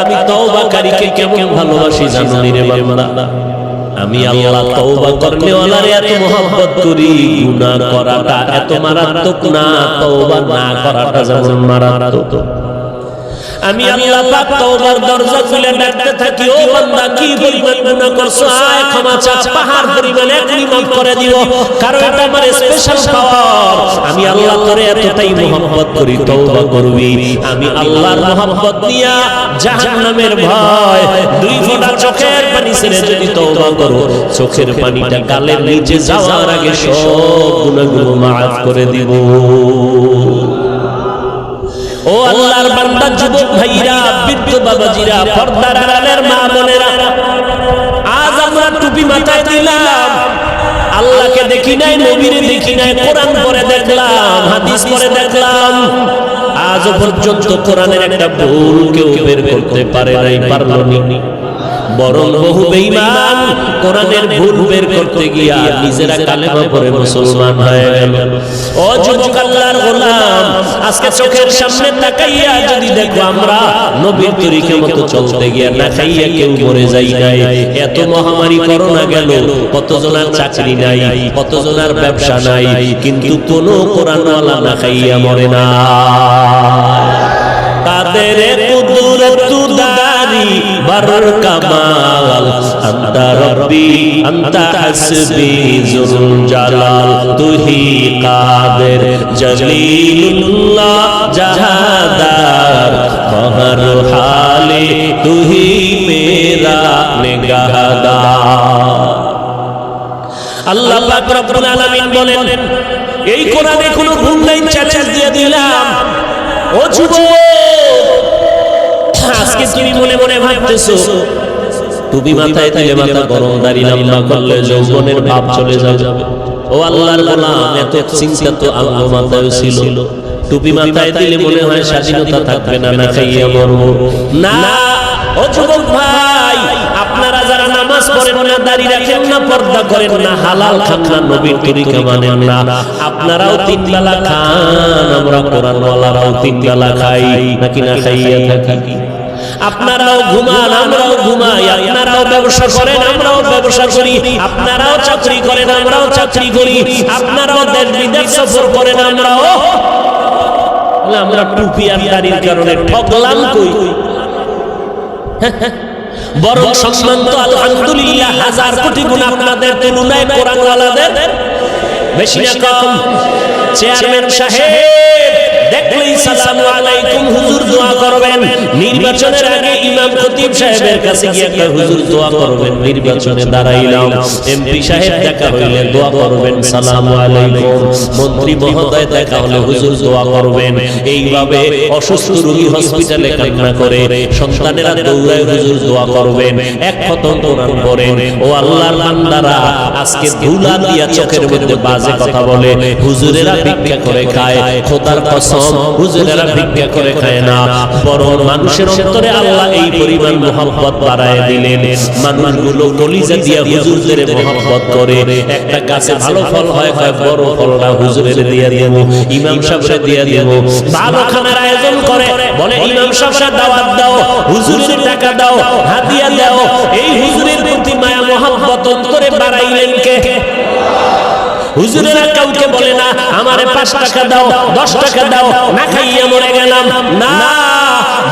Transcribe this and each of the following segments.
আমি তওবাকারীকে কেমন ভালোবাসি জানো নিরে বান্দা? আমি আল্লাহ তওবা করলে ওলারে এত মহব্বত করি গুনাহ করাটা এত মারাত্মক না তওবা না করাটা যেমন মারাত্মক। আমি আল্লাহ পাক তওবার দরজা খুলে ডাকতে থাকি, ও বান্দা, কি পরিমাণ গুনাহ করছ? আয়, ক্ষমা চা, পাহাড় পরিমাণ এখনি মাফ করে দিব। কারণ এটা আমার স্পেশাল পাওয়ার। আমি আল্লাহ করে এতটাই মোহাম্মত করি, তওবা করবি। আমি আল্লাহর মোহাম্মত নিয়া জাহান্নামের ভয়, দুই ফোঁটা চোখের পানি ছেড়ে যদি তওবা করো, চোখের পানিটা গালের নিচে যাওয়ার আগে সব গুনাহগুলো মাফ করে দিব। ও আল্লাহর বান্দা, যুবক ভাইরা, বৃদ্ধ বাবাজিরা, পর্দার আড়ালের মা বোনেরা, আজ আমরা টুপি মাথায় দিলাম আল্লাহকে দেখি নাই, নবীরে দেখি নাই, কোরআন পরে দেখলাম, হাদিস পরে দেখলাম। আজ পর্যন্ত কোরআনের একটা ভুল কেউ বের করতে পারে নাই, পারল নি। বরং বহু বেঈমান কোরআনের ভুল বের করতে গিয়া নিজেরা কালেমা পড়ে মুসলমান হয়ে গেল। ও যুবক আল্লাহর গোলাম আজকে চোখের সামনে তাকাইয়া যদি দেখো আমরা নবীর তরিকে মতো চলতে গিয়া না খাইয়া কেউ মরে যাই নাই। এত মহামারী করোনা গেল কতজনের চাকরি নাই কতজনের ব্যবসা নাই কিন্তু কোন কোরআনওয়ালা না খাইয়া মরে না। কাদের কুদরত দারি বর কামাল আন্তা রব্বি আন্তা হাসবি জুল জালাল তুহি কাদের জলিলুল্লাহ জাহাদার মহর হালে তুহি মেরা নিগাহদার আল্লাহ পাক রব্বুল আলামিন বলেন, এই কোরআনে কোনো ভুল নাই, চ্যালেঞ্জ দিয়ে দিলাম। ও যুবক আজকে তুমি মনে মনে ভাবতেছো তুমি মাথায় দিলে মাথা গরম দাড়ি লম্বা করলে যৌবনের ভাব চলে যাবে। ও আল্লাহর গোলাম এত চিন্তা তো আল্লাহ মাথায় ছিল। টুপি মাথায় দিলে মনে হয় স্বাধীনতা থাকবে না না খাইয়া মরবো। না ও যুবক ভাই আপনারা যারা নামাজ পড়েন না দাড়ি রাখেন না পর্দা করেন না হালাল খান না নবীর তরিকা মানেন না। আপনারাও তিন বেলা খান আমরা কোরআন ওয়ালারাও তিন বেলা খাই নাকি না খাইয়া থাকি? আপনারাও ঘুমান, আমরাও ঘুমাই, আপনারাও ব্যবসা করেন, আমরাও ব্যবসা করি, আপনারাও চাকরি করেন, আমরাও চাকরি করি, আপনারাও দেশ বিদেশ সফর করেন, আমরাও আমরা টুপি আর দাড়ির কারণে ঠকলাম কই? বরং সম্মান তো আলহামদুলিল্লাহ হাজার কোটি গুণ আপনাদের তুলনায় কোরআন বেশি না কম। চেয়ারম্যান সাহেব, দেখলেই সালামু আলাইকুম, হুজুর দোয়া করবেন। নির্বাচনের আগে ইমাম খতিব সাহেবের কাছে গিয়ে একটা হুজুর দোয়া করবেন, নির্বাচনে দাঁড়াইলাম। এমপি সাহেব দেখা হইলে দোয়া করবেন, সালামু আলাইকুম। মন্ত্রী মহোদয় দেখা হলে হুজুর দোয়া করবেন। এইভাবে অসুস্থ রোগী হসপিটালে কান্না করে, সন্তানেরা দৌড়ায় হুজুর দোয়া করবেন। এক খতম কোরআন পড়েন ও আল্লাহর বান্দারা আজকে ধুলা দিয়া চোখের মধ্যে বাজে কথা বলে, হুজুরেরা ভিক্ষা করে খায়, খোদার কসম, হুজুরেরা ভিক্ষা করে খায় না। বরং মানুষের অন্তরে আল্লাহ এই পরিমাণ মোহাম্মত বাড়ায় দিলেন। মানুষগুলো কলিজা দিয়া হুজুরদের মোহাম্মত করে। একটা গাছে ভালো ফল হয়, কয় বড় ফলটা হুজুরের দিয়া দেব ইমাম সাহেবরে দিয়া দেব ভালো খানার আয়োজন করে, বলে, ইমাম সাহেবরা দাওয়াত দাও, হুজুরের টাকা দাও, হাদিয়া দাও। এই হুজুরের প্রতি মায়া মোহাম্মত অন্তরে বাড়াইলেন কে? হুজুরেরা কাউকে বলে না, আমারে পাঁচ টাকা দাও, দশ টাকা দাও, না খাইয়ে মরে গেলাম। না।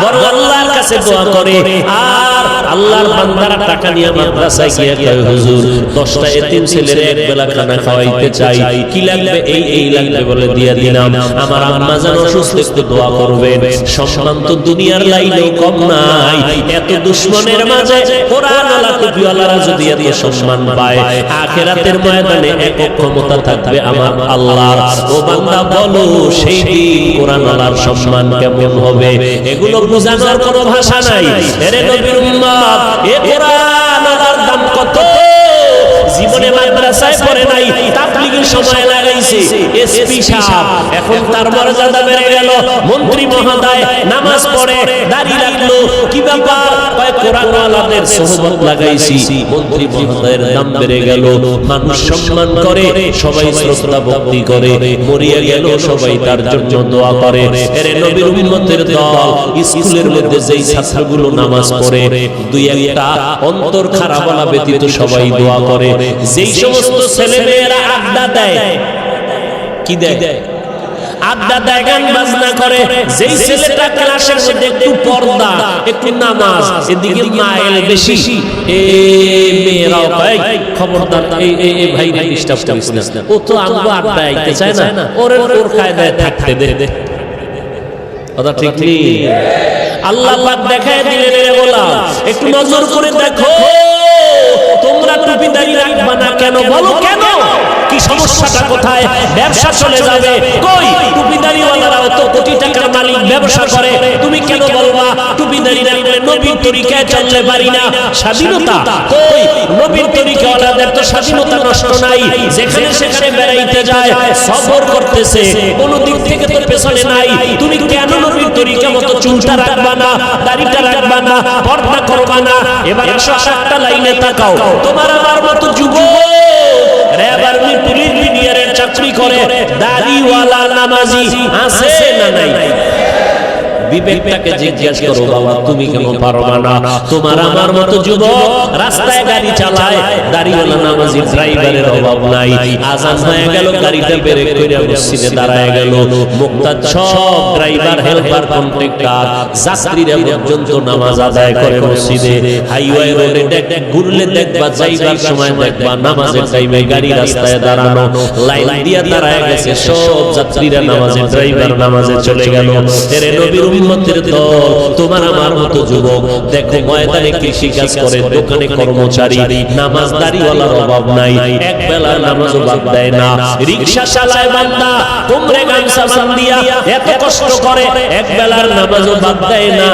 বড় আল্লাহর কাছে দোয়া করে। আর আল্লাহর বান্দারা টাকা নিয়ে মাদ্রাসায় গিয়ে কয়, হুজুর দশটা এতিম ছেলের এক বেলা খানা খাওয়াইতে চাই। কি লাগবে? এই এই লাগবে বলে দিয়ে দিলাম। আমার আম্মা যেন অসুস্থ একটু দোয়া করবেন। সম্মান তো দুনিয়ার লাইনেও কম নাই। এত দুশ্মনের মাঝে কোরআন আলা টুপিওয়ালারা যদি এত সম্মান পায়, আখেরাতের ময়দানে একক ক্ষমতা থাকবে আমার আল্লাহর। ও বান্দা, বলো, সেই দিন কোরআন আলার সম্মান কেমন হবে? এগুলো বোঝানোর কোনো ভাষা নাই। এরে নবীর কত? জীবনে মাদ্রাসায় পড়ে নাই তাবলিগের সময় লাগাইছে এসপি সাহেব এখন তার মর্যাদা বেড়ে গেল। মন্ত্রী মহোদয় নামাজ পড়ে দাড়ি রাখল। কি ব্যাপার? কয় কোরআনওয়ালাদের সোহবত লাগাইছি। মন্ত্রী মহোদয়ের দাম বেড়ে গেল। মানুষ সম্মান করে সবাই শ্রদ্ধা ভক্তি করে মরিয়া গেল সবাই তার জন্য দোয়া করে। এর নবীর উম্মতের দল স্কুলের মধ্যে যেই ছাত্রগুলো নামাজ পড়ে দুই একটা অন্তর খারাপলা ব্যতীত সবাই দোয়া করে যেই সমস্ত ছেলে মেয়েরা আড্ডা দেয় কি দেয়? আড্ডা দেয় গান বাজনা করে। যেই ছেলেটা ক্লাসের মধ্যে একটু পর্দা একটু নামাজ এদিকে মাইল বেশি। এ মেয়েরাও কয় খবরদার এই এই এই ভাই ডিস্টার্ব করিস না। ও তো আমগো আড্ডা আইতে চায় না। ওর ওর কায়দায় থাকতে দে। কথা ঠিক নেই? আল্লাহ পাক দেখায় দিলেন রে গোলাম। একটু নজর করে দেখো। তোমরা টুপি দাঁড়িয়ে রাখবা না কেন? বলো কেন? কি সমস্যাটা কোথায়? ব্যবসা চলে যাবে। কই? টুপি দাঁড়িয়েওয়ালারাও তো কোটি টাকার মালিক ব্যবসা করে। তুমি কেন বলবা টুপি দাঁড়িয়ে নবীর তরিকায় চললে পারি না। স্বাধীনতা? কই? নবীর তরিকাওয়ালাদের তো স্বাধীনতা নষ্ট নাই। যেখানে সেখানে বেড়াইতে যায়, সফর করতেছে। কোনো দিক থেকে তো পেছনে নাই। তুমি কেন নবীর তরিকা মতো চুলটা রাখবা না, দাড়িটা রাখবা না, পর্দা করবা না? এবার আসো আরেকটা লাইনে তাকাও। তোমার আমার মতো যুবক র্যাব আর্মি পুলিশ বিডিআরের চাকরি করে? দাড়িওয়ালা নামাজি আছে না নাই? বিবেকটাকে জিজ্ঞেস করো বাবা তুমি কেন পারবা না? তোমার আমার মতো যুবক রাস্তায় গাড়ি চালায় দাড়িওয়ালা নামাজি ড্রাইভারের অভাব নাই। আজান হয়ে গেল গাড়িটা ব্রেক করে মসজিদে দাঁড়ায় গেল। মুক্তার সব ড্রাইভার হেল্পার কন্ট্রাক্টর যাত্রীরা পর্যন্ত নামাজ আদায় করে মসজিদে। হাইওয়ে রোডে দেখ ঘুরলে দেখবা যাইবার সময় দেখবা নামাজের টাইমে গাড়ি রাস্তায় দাঁড়ানো লাইন দিয়া দাঁড়ায় গেছে সব যাত্রীরা নামাজে ড্রাইভার নামাজে চলে গেল তেরে নবীর উম্মতের দল, তোমার আমার মতো যুবক, দেখো ময়দানে কৃষি কাজ করে, দোকানে কর্মচারী নামাজ দাড়িওয়ালার অভাব নাই, এক বেলা নামাজও বাদ দেয় না রিকশা চালায় বান্দা কোমরে গামছা বান্দিয়া এত কষ্ট করে, এক বেলার নামাজও বাদ দেয় না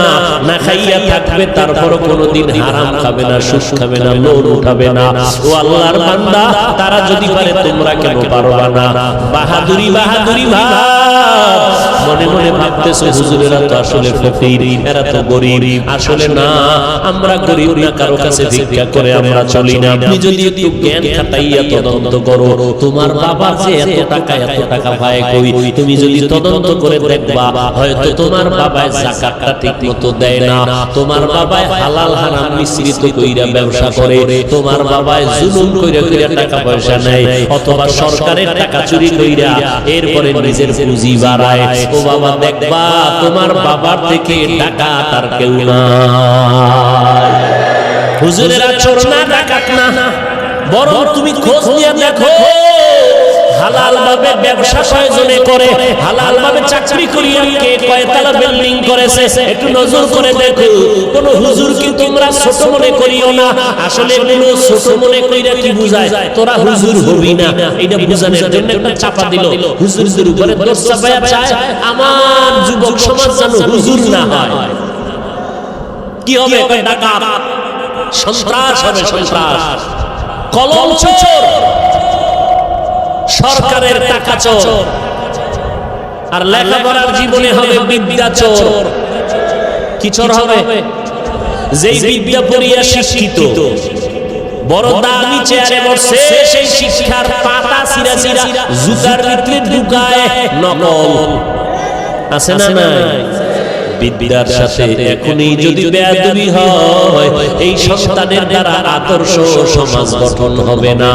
না খাইয়া থাকবে, তারপরও কোনোদিন হারাম খাবে না সুস খাবে না, লোন উঠাবে না। ও আল্লাহর বান্দা, তারা যদি পারে তোমরা কেন পারবা না? বাহাদুরি বাহাদুরি ভাব। মনে মনে ভাবতেছো, হুজুরেরা তো আসলে ফকির, এরা তো গরিব। আসলে না, আমরা গরিব না, কারও কাছে ভিক্ষা করে আমরা চলি না। আপনি যদি একটু জ্ঞান খাটাইয়া তদন্ত করো, তোমার বাবা যে এত টাকা এত টাকা পায় কই? তুমি যদি তদন্ত করে দেখবা, হয়তো তোমার বাবা যাকাতটা ঠিক মতো দেয় না। তোমার বাবা হালাল হারাম মিশ্রিত কইরা ব্যবসা করে। তোমার বাবা জুলুম কইরা কইরা টাকা পয়সা নেয়। অথবা সরকারের টাকা চুরি কইরা এরপরে নিজের পুঁজি বাড়ায়। ও বাবা, দেখবা, তোমার বাবার থেকে টাকা তার কেউ নাই। হুজুরের আচরণ না ডাকাত না। বরং তুমি খোঁজ নিয়ে দেখো। হালাল ভাবে ব্যবসা প্রয়োজনে করে? হালাল ভাবে চাকরি করিয়া কে কয়তলা বিল্ডিং করেছে? একটু নজর করে দেখো। কোন হুজুর কি তোমরা ছোট মনে করিও না। আসলে এগুলো ছোট মনে কইরা কি বুঝায়? তোরা হুজুর হবি না। এটা বুঝানোর জন্য একটা চাপা দিল। হুজুরদের উপরে দোষ চাপায়া চায়, আমার যুবক সমাজ যেন হুজুর না হয়। কি হবে? ডাকাত? সন্ত্রাস হবে সন্ত্রাস। কলম চোর! সরকারের টাকা চোর। আর লেখাপড়ার জীবনে হবে বিদ্যা চোর। কি চোর হবে? যেই বিদ্যা পড়িয়া শিক্ষিত। বড় দামি চেয়ারে বসে সেই শিক্ষার পাতা সিরা সিরা জুতার ভিতরে ঢুকায় নকল। আছে না নাই? বিদ্যার সাথে এখনই যদি বেয়াদবি হয় এই সন্তানের দ্বারা আদর্শ সমাজ গঠন হবে না।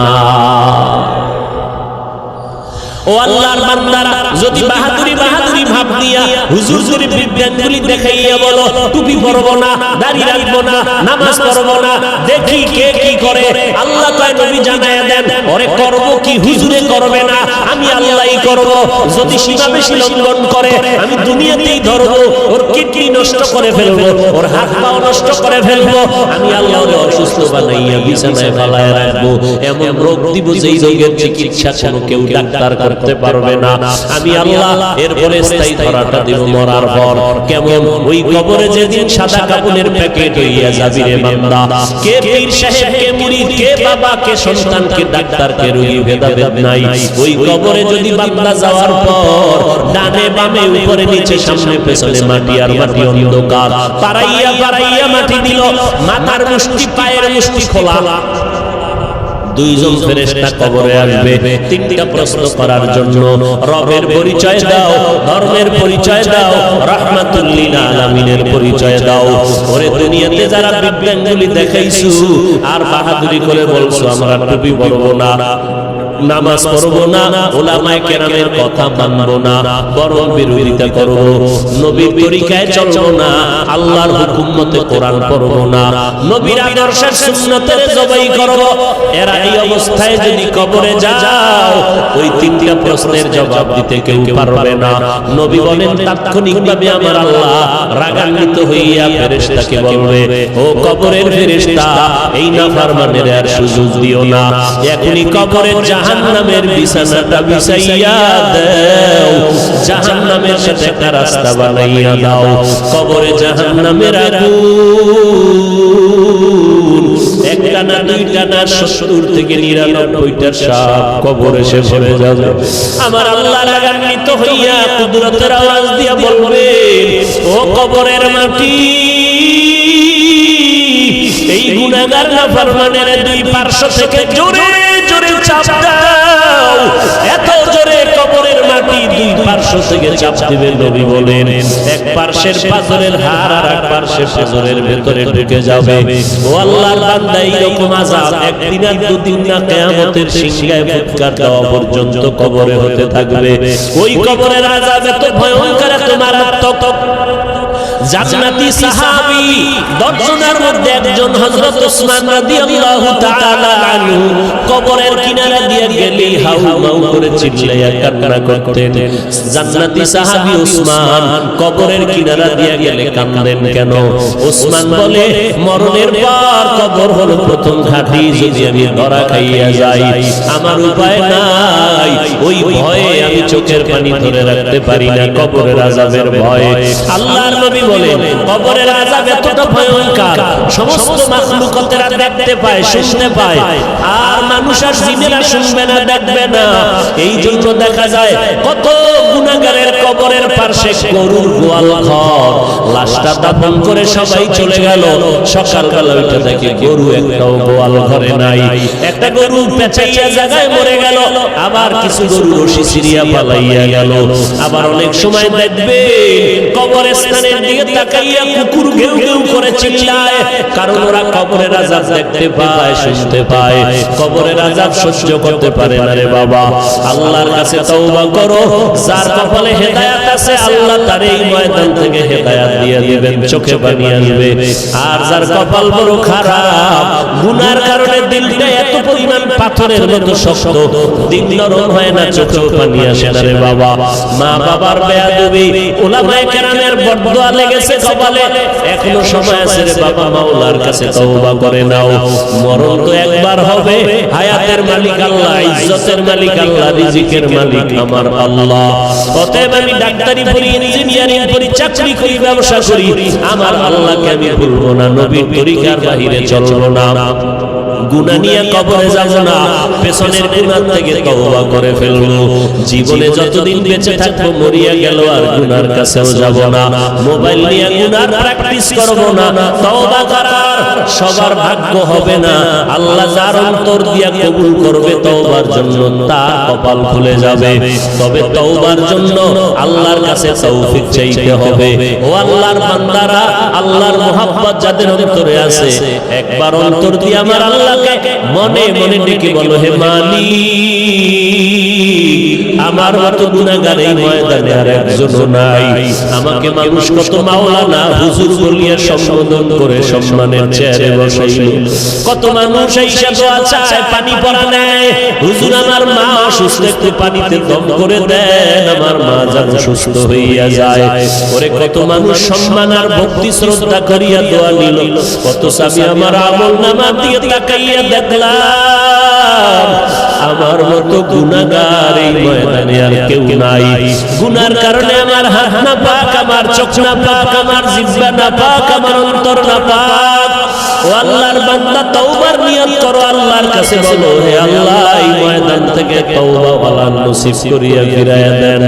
ও আল্লাহর বান্দারা যদি বাহাদুরি বাহাদুরি ভাব দিয়া হুজুর যদি বিজ্ঞানগুলি দেখাইয়া বলো, টুপি পরবো না, দাড়ি রাখব না, নামাজ পড়ব না, দেখি কে কি করে? আল্লাহ কয়, নবী জানায়া দেন, ওরে করব কি? হুজুরে করবে না, আমি আল্লাহই করব। যদি সীমা বেশি লঙ্ঘন করে, আমি দুনিয়াতেই ধরবো, ওর কিডনি নষ্ট করে ফেলব, ওর হাত পাও নষ্ট করে ফেলব, আমি আল্লাহ অসুস্থ বানাইয়া বিছানায় ফালায় রাখব। এমন রোগ দিব যেই রোগের চিকিৎসা কেউ ডাক্তার করতে পারবে না। আমি আল্লাহ, এরপরে স্থায়ী ধরাটা দিব মরার পর। কেমন? ওই কবরে যেদিন সাদা কাপড়ের প্যাকেট হইয়া যাবি রে বান্দা। কে পীর সাহেব কে মুরিদ কে বাবা কে সন্তান কে ডাক্তার কে রোগী ভেদাভেদ নাই। ওই কবরে যদি বান্দা যাওয়ার পর ডানে বামে উপরে নিচে সামনে পেছনে মাটি আর মাটি অন্ধকার। পারাইয়া পারাইয়া মাটি দিল মাথার মুষ্টি পায়ের মুষ্টি খোলা। দুইজন ফেরেশতা কবরে আসবে। তিনটা প্রশ্ন করার জন্য রবের পরিচয় দাও ধর্মের পরিচয় দাও রাহমাতুল লিল আলামিনের পরিচয় দাও। ওরে দুনিয়াতে যারা বিজ্ঞানগুলি দেখাইছো আর বাহাদুরি করে বলছো আমরা টুপি পরবো না। নামাজ পড়ব না, ওলামায়ে কেরামের কথা মানবো না, বরং বিরোধিতা করব। নবীর তরিকায় চলবো না, আল্লাহর হুকুম মতে কোরআন পড়ব না। নবীর আদর্শের সুন্নতের জবাই করব। এরা এই অবস্থায় যদি কবরে যাও, ওই তিনটা প্রশ্নের জবাব দিতে কেউ পারবে না। নবী বলেন, তাৎক্ষণিকভাবে আমার আল্লাহ রাগান্বিত হইয়া ফেরেশতাকে বলবে, ও কবরের ফেরেশতা, এই নাফরমানের আর সুযোগ দিও না। এখনই কবরের জাহান্নামের বিছানাটা বিছাইয়া দাও। জাহান্নামের সাথে একটা রাস্তা বানাইয়া দাও। কবরে জাহান্নামের আগুন। একটা না দুইটা না সত্তর থেকে নিরানব্বইটা সাপ কবরে সে ভরে যাবে। আমার আল্লাহ রাগান্বিত হইয়া কুদরতের আওয়াজ দিয়া বলবে, ও কবরের মাটি, এই গুণাগার না ফরমানের দুই পার্শ্ব থেকে জোরে জোরে চাপ দাও। এত জোরে কবরের মাটি দুই পার্শ্ব থেকে চাপ দিবে নবী বলেন। এক পার্শ্বের পাথরের হার আর এক পার্শ্বের পাথরের ভেতরে ঢুকে যাবে। ও আল্লাহর বান্দা, এইরকম আযাব একদিন আর দুদিন না কিয়ামতের সিংহায় ফুৎকার দেওয়া পর্যন্ত কবরে হতে থাকবে। ওই কবরের আযাব এত ভয়ঙ্কর, এত মারাত্মক। জান্নাতি সাহাবী দশজনের মধ্যে একজন হযরত ওসমান রাদিয়াল্লাহু তাআলা আনহু কবরের কিনারা দিয়ে গেলেই হাউ মাউ করে চিল্লাইয়া কান্না করতেন। জান্নাতি সাহাবী ওসমান কবরের কিনারা দিয়ে গেলে কান্দেন কেন? ওসমান বলে, মরণের পর কবর হলো প্রথম ঘাটি, যদি আমি ধরা খাইয়া যাই, আমার উপায় নাই। ওই ভয়ে আমি চোখের পানি ধরে রাখতে পারি না, কবরের আযাবের ভয়ে। আল্লাহর নবী বলেন, কবরের আযাব এতটা ভয়ঙ্কর, সমস্ত মাখলুকাতেরা দেখতে পায়, শুনতে পায়, আর মানুষ আর জিনেরা শুনবে না, দেখবে না। এই জন্য দেখা যায়, কত গুনাহগারের কবরের পাশে গরুর গোয়াল ঘর। লাশটা দাফন করে সবাই চলে গেল। সকালবেলা উঠে দেখে গরু একটাও গোয়াল ঘরে নাই। একটা গরু পেঁচাইয়া জায়গায় মরে গেল, আবার কিছু গরু রশি সিরিয়া পালাইয়া গেল। আবার অনেক সময় দেখবে কবরস্থানের দিকে তাকাইয়া কুকুর করে চিল্লায়। কারণ ওরা কবরের দেখতে পায়, শুনতে পায়। কবরের সহ্য করতে পারে না রে বাবা। আল্লাহর কাছে তওবা করো। যার কপালে হেদায়েত আছে, আল্লাহ তার এই ময়দান থেকে হেদায়েত দিয়ে দিবেন, চোখে পানি আসবে আর যার কপাল বড় খারাপ, গুনার কারণে দিলটা এত পরিমাণ পাথরের মতো শক্ত, দিল নরম হয় না, চোখেও পানি আসে না রে বাবা। মা বাবার বেয়াদবি ওলামায়ে কেরামের বরদোয়া লেগেছে কপালে। এখনও সময় আছে রে বাবা, মাওলার কাছে তওবা করে নাও। মরণ তো একবার হবে। হায়াতের মালিক আল্লাহ, ইজ্জতের মালিক আল্লাহ, রিজিকের মালিক আমার আল্লাহ। অতএব আমি ডাক্তারি পড়ি, ইঞ্জিনিয়ারিং পড়ি, চাকরি করি, ব্যবসা করি। আমার আল্লাহকে আমি ভুলবো না, নবীর তরিকার বাহিরে চলবো না। গুনাহ নিয়ে কবরে যাব না পেছনের গুনাহ থেকে তওবা করে ফেলব। জীবনে যতদিন বেঁচে থাকব মরিয়া গেল আর গুনার কাছেও যাব না। মোবাইল নিয়ে গুনার প্র্যাকটিস করব না। তওবা করার সবার ভাগ্য হবে না। আল্লাহ যার অন্তর দিয়া কবুল করবে তওবার জন্য তার কপাল খুলে যাবে। তবে তওবার জন্য আল্লাহর কাছে তৌফিক চাইতে হবে। ও আল্লাহর বান্দারা আল্লাহর মোহাব্বত যাদের অন্তরে আছে একবার অন্তর দিয়ে আমার আল্লাহকে মনে মনে ডেকে বলো হে মালিক আমার মতো গুনাহগার এই ময়দানে আর একজনও নাই। আমাকে মানুষ কত মাওলানা হুজুর বলিয়া সম্বোধন করে সম্মানের চেয়ারে বসাইল। কত মানুষ এই দোয়া চায় পানি পড়া নেয়। হুজুর আমার মা অসুস্থ একটু পানিতে দম করে দেন আমার মা যেন সুস্থ হইয়া যায়। ওরে কত মানুষ সম্মান আর ভক্তি শ্রদ্ধা করিয়া দোয়া নিল। কত স্বামী আমার আমল নামা দিয়ে তাকাইয়া দেখলাম আমার মতো মতো এই ময়দানে আর কেউ নাই। গুনার কারণে আমার হাত না পাক, আমার চোখ না পাক, আমার জিহ্বা না পাক, আমার অন্তর না পাক। ও আল্লাহর বান্দা, তওবার নিয়ত করো, আল্লাহর কাছে বলো, হে আল্লাহ, এই ময়দান থেকে তওবা বলার নসিব করিয়া ফিরাইয়া দেন।